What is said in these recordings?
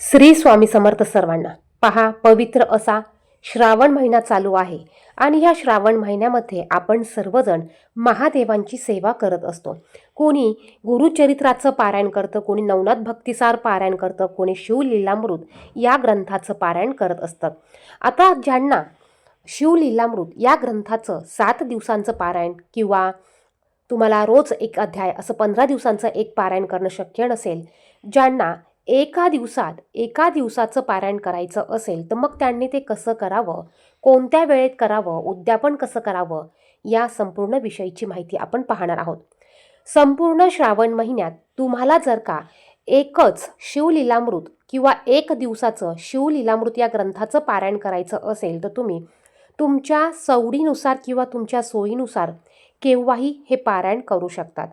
श्री स्वामी समर्थ सर्वांना. पहा पवित्र असा श्रावण महिना चालू आहे आणि ह्या श्रावण महिन्यामध्ये आपण सर्वजण महादेवांची सेवा करत असतो. कोणी गुरुचरित्राचं पारायण करतं कोणी नवनाथ भक्तिसार पारायण करतं कोणी शिवलीलामृत या ग्रंथाचं पारायण करत असतं. आता ज्यांना शिवलीलामृत या ग्रंथाचं सात दिवसांचं पारायण किंवा तुम्हाला रोज एक अध्याय असं पंधरा दिवसांचं एक पारायण करणं शक्य नसेल ज्यांना एका दिवसात एका दिवसाचं पारायण करायचं असेल तर मग त्यांनी ते कसं करावं? कोणत्या वेळेत करावं? उद्यापन कसं करावं? या संपूर्ण विषयीची माहिती आपण पाहणार आहोत. संपूर्ण श्रावण महिन्यात तुम्हाला जर का एकच शिवलीलामृत किंवा एक दिवसाचं शिवलीलामृत या ग्रंथाचं पारायण करायचं असेल तर तुम्ही तुमच्या सवडीनुसार किंवा तुमच्या सोयीनुसार केव्हाही हे पारायण करू शकतात.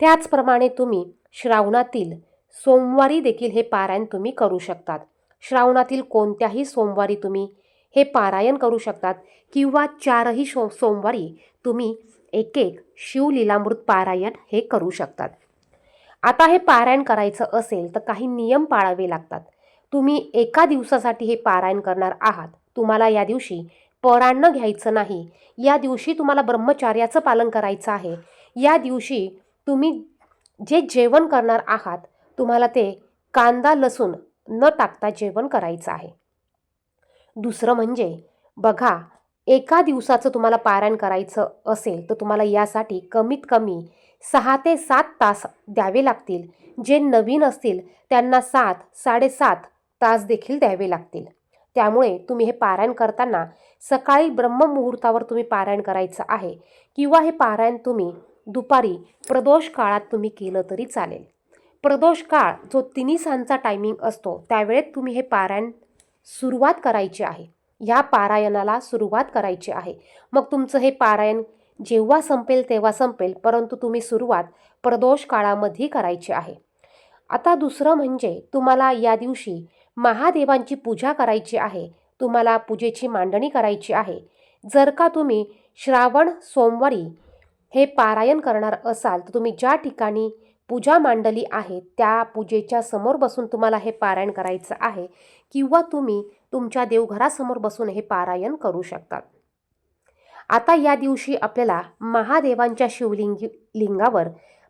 त्याचप्रमाणे तुम्ही श्रावणातील सोमवारी देखील हे पारायण तुम्ही करू शकतात. श्रावणातील कोणत्याही सोमवारी तुम्ही हे पारायण करू शकतात किंवा चारही शो सोमवारी तुम्ही एक एक शिवलीलामृत पारायण हे करू शकतात. आता हे पारायण करायचं असेल तर काही नियम पाळावे लागतात. तुम्ही एका दिवसासाठी हे पारायण करणार आहात. तुम्हाला या दिवशी परान्न घ्यायचं नाही. या दिवशी तुम्हाला ब्रह्मचार्याचं पालन करायचं आहे. या दिवशी तुम्ही जे जेवण करणार आहात तुम्हाला ते कांदा लसूण न टाकता जेवण करायचं आहे. दुसरं म्हणजे बघा एका दिवसाचं तुम्हाला पारायण करायचं असेल तर तुम्हाला यासाठी कमीत कमी सहा ते सात तास द्यावे लागतील. जे नवीन असतील त्यांना सात साडेसात तास देखील द्यावे लागतील. त्यामुळे तुम्ही हे पारायण करताना सकाळी ब्रह्ममुहूर्तावर तुम्ही पारायण करायचं आहे किंवा हे पारायण तुम्ही दुपारी प्रदोष काळात तुम्ही केलं तरी चालेल. प्रदोष काळ जो तिन्ही सांचा टायमिंग असतो त्यावेळेत तुम्ही हे पारायण सुरुवात करायची आहे. ह्या पारायणाला सुरुवात करायची आहे. मग तुमचं हे पारायण जेव्हा संपेल तेव्हा संपेल परंतु तुम्ही सुरुवात प्रदोष काळामध्ये करायची आहे. आता दुसरं म्हणजे तुम्हाला या दिवशी महादेवांची पूजा करायची आहे. तुम्हाला पूजेची मांडणी करायची आहे. जर का तुम्ही श्रावण सोमवारी हे पारायण करणार असाल तर तुम्ही ज्या ठिकाणी पूजा मांडली आहे त्या पूजेच्या समोर बसून तुम्हाला हे पारायण करायचं आहे किंवा तुम्ही तुमच्या देवघरासमोर बसून हे पारायण करू शकतात. आता या दिवशी आपल्याला महादेवांच्या शिवलिंगी लिंगावर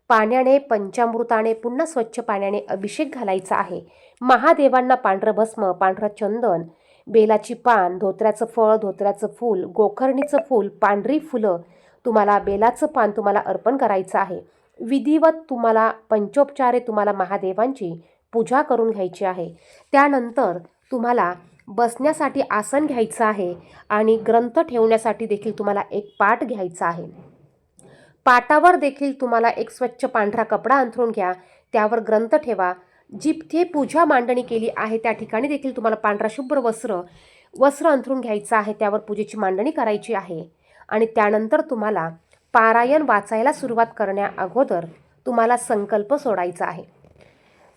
पाण्याने पंचामृताने पुन्हा स्वच्छ पाण्याने अभिषेक घालायचा आहे. महादेवांना पांढरं भस्म पांढरं चंदन बेलाची पान धोत्र्याचं फळ धोत्र्याचं फूल गोखर्णीचं फूल पांढरी फुलं तुम्हाला बेलाचं पान तुम्हाला अर्पण करायचं आहे. विधिवत तुम्हाला पंचोपचारे तुम्हाला महादेवांची पूजा करून घ्यायची आहे. त्यानंतर तुम्हाला बसण्यासाठी आसन घ्यायचं आहे आणि ग्रंथ ठेवण्यासाठी देखील तुम्हाला एक पाट घ्यायचा आहे. पाटावर देखील तुम्हाला एक स्वच्छ पांढरा कपडा अंथरून घ्या. त्यावर ग्रंथ ठेवा. जिथे पूजा मांडणी केली आहे त्या ठिकाणी देखील तुम्हाला पांढरा शुभ्र वस्त्र वस्त्र अंथरून घ्यायचं आहे. त्यावर पूजेची मांडणी करायची आहे. आणि त्यानंतर तुम्हाला पारायण वाचायला सुरुवात करण्या अगोदर तुम्हाला संकल्प सोडायचा आहे.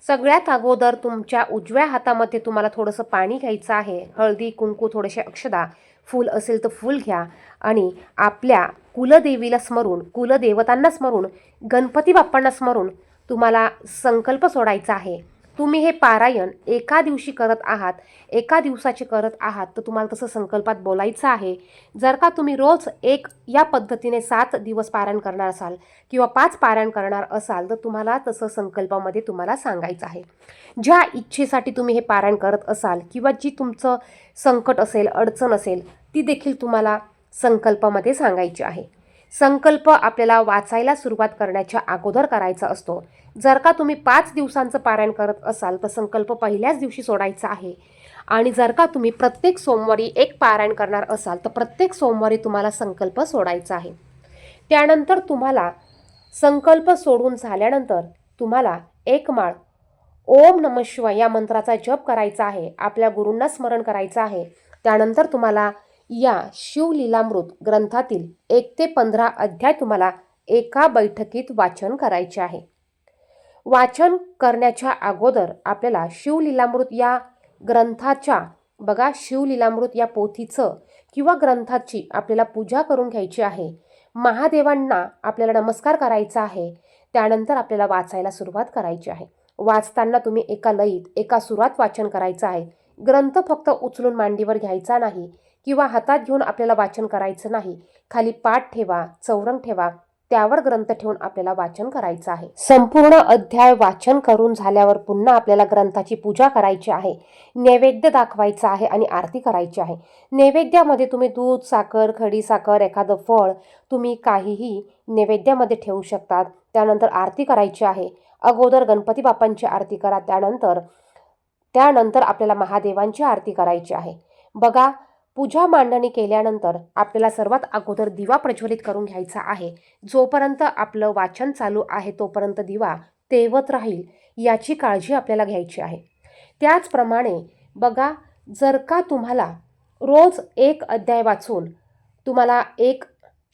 सगळ्यात अगोदर तुमच्या उजव्या हातामध्ये तुम्हाला थोडंसं पाणी घ्यायचं आहे. हळदी कुंकू थोडेसे अक्षदा फूल असेल तर फूल घ्या आणि आपल्या कुलदेवीला स्मरून कुलदेवतांना स्मरून गणपती बाप्पांना स्मरून तुम्हाला संकल्प सोडायचा आहे. तुम्ही हे पारायण एका दिवशी करत आहात एका दिवसाचे करत आहात तर तुम्हाला तसं संकल्पात बोलायचं आहे. जर का तुम्ही रोज एक या पद्धतीने सात दिवस पारायण करणार असाल किंवा पाच पारायण करणार असाल तर तुम्हाला तसं संकल्पामध्ये तुम्हाला सांगायचं आहे. ज्या इच्छेसाठी तुम्ही हे पारायण करत असाल किंवा जी तुमचं संकट असेल अडचण असेल ती देखील तुम्हाला संकल्पामध्ये सांगायची आहे. संकल्प आपल्याला वाचायला सुरुवात करण्याच्या अगोदर करायचा असतो. जर का तुम्ही पाच दिवसांचं पारायण करत असाल तर संकल्प पहिल्याच दिवशी सोडायचा आहे. आणि जर का तुम्ही प्रत्येक सोमवारी एक पारायण करणार असाल तर प्रत्येक सोमवारी तुम्हाला संकल्प सोडायचा आहे. त्यानंतर तुम्हाला संकल्प सोडून झाल्यानंतर तुम्हाला एक माळ ओम नम शिवाय या मंत्राचा जप करायचा आहे. आपल्या गुरूंना स्मरण करायचं आहे. त्यानंतर तुम्हाला या शिवलीलामृत ग्रंथातील एक ते पंधरा अध्याय तुम्हाला एका बैठकीत वाचन करायचे आहे. वाचन करण्याच्या अगोदर आपल्याला शिवलीलामृत या ग्रंथाच्या बघा शिवलीलामृत या पोथीचं किंवा ग्रंथाची आपल्याला पूजा करून घ्यायची आहे. महादेवांना आपल्याला नमस्कार करायचा आहे. त्यानंतर आपल्याला वाचायला सुरुवात करायची आहे. वाचताना तुम्ही एका लयीत एका सुरात वाचन करायचं आहे. ग्रंथ फक्त उचलून मांडीवर घ्यायचा नाही. किंवा हातात घेऊन आपल्याला वाचन करायचं नाही. खाली पाठ ठेवा चौरंग ठेवा त्यावर ग्रंथ ठेवून आपल्याला वाचन करायचं आहे. संपूर्ण अध्याय वाचन करून झाल्यावर पुन्हा आपल्याला ग्रंथाची पूजा करायची आहे. नैवेद्य दाखवायचं आहे आणि आरती करायची आहे. नैवेद्यामध्ये तुम्ही दूध साखर खडी साखर एखादं फळ तुम्ही काहीही नैवेद्यामध्ये ठेवू शकतात. त्यानंतर आरती करायची आहे. अगोदर गणपती बाप्पांची आरती करा. त्यानंतर त्यानंतर आपल्याला महादेवांची आरती करायची आहे. बघा पूजा मांडणी केल्यानंतर आपल्याला सर्वात अगोदर दिवा प्रज्वलित करून घ्यायचा आहे. जोपर्यंत आपलं वाचन चालू आहे तोपर्यंत दिवा तेवत राहील याची काळजी आपल्याला घ्यायची आहे. त्याचप्रमाणे बघा जर का तुम्हाला रोज एक अध्याय वाचून तुम्हाला एक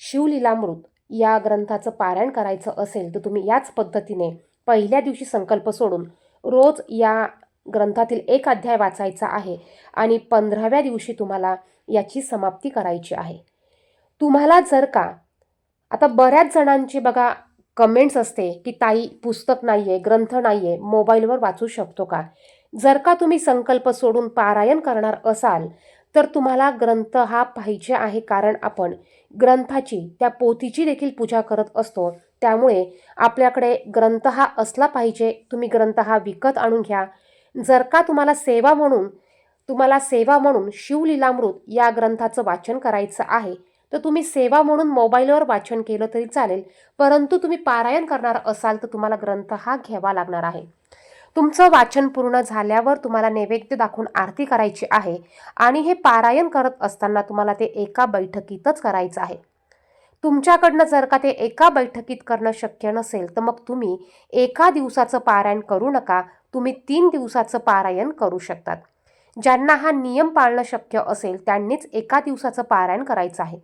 शिवलीलामृत या ग्रंथाचं पारायण करायचं असेल तर तुम्ही याच पद्धतीने पहिल्या दिवशी संकल्प सोडून रोज या ग्रंथातील एक अध्याय वाचायचा आहे आणि पंधराव्या दिवशी तुम्हाला याची समाप्ती करायची आहे. तुम्हाला जर का आता बऱ्याच जणांची बघा कमेंट्स असते की ताई पुस्तक नाही आहे ग्रंथ नाही आहे मोबाईलवर वाचू शकतो का? जर का तुम्ही संकल्प सोडून पारायण करणार असाल तर तुम्हाला ग्रंथ हा पाहिजे आहे कारण आपण ग्रंथाची त्या पोथीची देखील पूजा करत असतो. त्यामुळे आपल्याकडे ग्रंथ हा असला पाहिजे तुम्ही ग्रंथ हा विकत आणून घ्या. जर का तुम्हाला सेवा म्हणून तुम्हाला सेवा म्हणून शिवलीलामृत या ग्रंथाचं वाचन करायचं आहे तर तुम्ही सेवा म्हणून मोबाईलवर वाचन केलं तरी चालेल. परंतु तुम्ही पारायण करणार असाल तर तुम्हाला ग्रंथ हा घ्यावा लागणार आहे. तुमचं वाचन पूर्ण झाल्यावर तुम्हाला नैवेद्य दाखवून आरती करायची आहे आणि हे पारायण करत असताना तुम्हाला ते एका बैठकीतच करायचं आहे. तुमच्याकडनं जर का ते एका बैठकीत करणं शक्य नसेल तर मग तुम्ही एका दिवसाचं पारायण करू नका. तुम्ही तीन दिवसाचं पारायण करू शकतात. ज्यांना हा नियम पाळणं शक्य असेल त्यांनीच एका दिवसाचं पारायण करायचं आहे.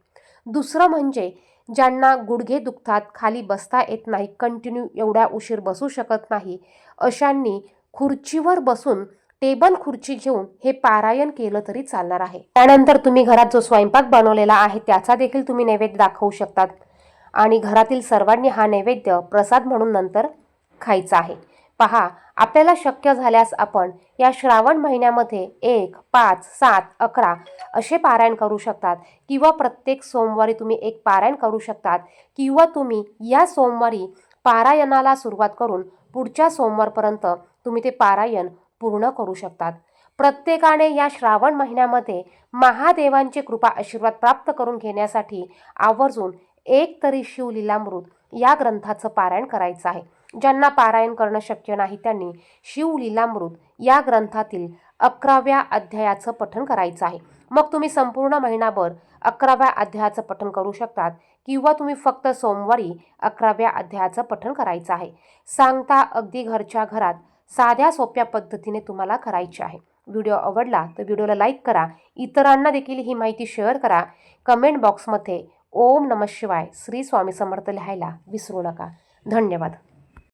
दुसरं म्हणजे ज्यांना गुडघे दुखतात खाली बसता येत नाही कंटिन्यू एवढ्या उशीर बसू शकत नाही अशांनी खुर्चीवर बसून टेबल खुर्ची घेऊन हे पारायण केलं तरी चालणार आहे. त्यानंतर तुम्ही घरात जो स्वयंपाक बनवलेला आहे त्याचा देखील तुम्ही नैवेद्य दाखवू शकतात. आणि घरातील सर्वांनी हा नैवेद्य प्रसाद म्हणून नंतर खायचा आहे. पहा आपल्याला शक्य झाल्यास आपण या श्रावण महिन्यामध्ये एक पाच सात अकरा असे पारायण करू शकतात किंवा प्रत्येक सोमवारी तुम्ही एक पारायण करू शकतात किंवा तुम्ही या सोमवारी पारायणाला सुरुवात करून पुढच्या सोमवारपर्यंत तुम्ही ते पारायण पूर्ण करू शकतात. प्रत्येकाने या श्रावण महिन्यामध्ये महादेवांची कृपा आशीर्वाद प्राप्त करून घेण्यासाठी आवर्जून एक तरी शिवलीलामृत या ग्रंथाचं पारायण करायचं आहे. ज्यांना पारायण करणं शक्य नाही त्यांनी शिवलीलामृत या ग्रंथातील अकराव्या अध्यायाचं पठण करायचं आहे. मग तुम्ही संपूर्ण महिनाभर अकराव्या अध्यायाचं पठण करू शकतात किंवा तुम्ही फक्त सोमवारी अकराव्या अध्यायाचं पठण करायचं आहे. सांगता अगदी घरच्या घरात साध्या सोप्या पद्धतीने तुम्हाला करायची आहे. व्हिडिओ आवडला तर व्हिडिओला लाईक करा इतरांना देखील ही माहिती शेअर करा. कमेंट बॉक्समध्ये ओम नम शिवाय श्री स्वामी समर्थ लिहायला विसरू नका. धन्यवाद.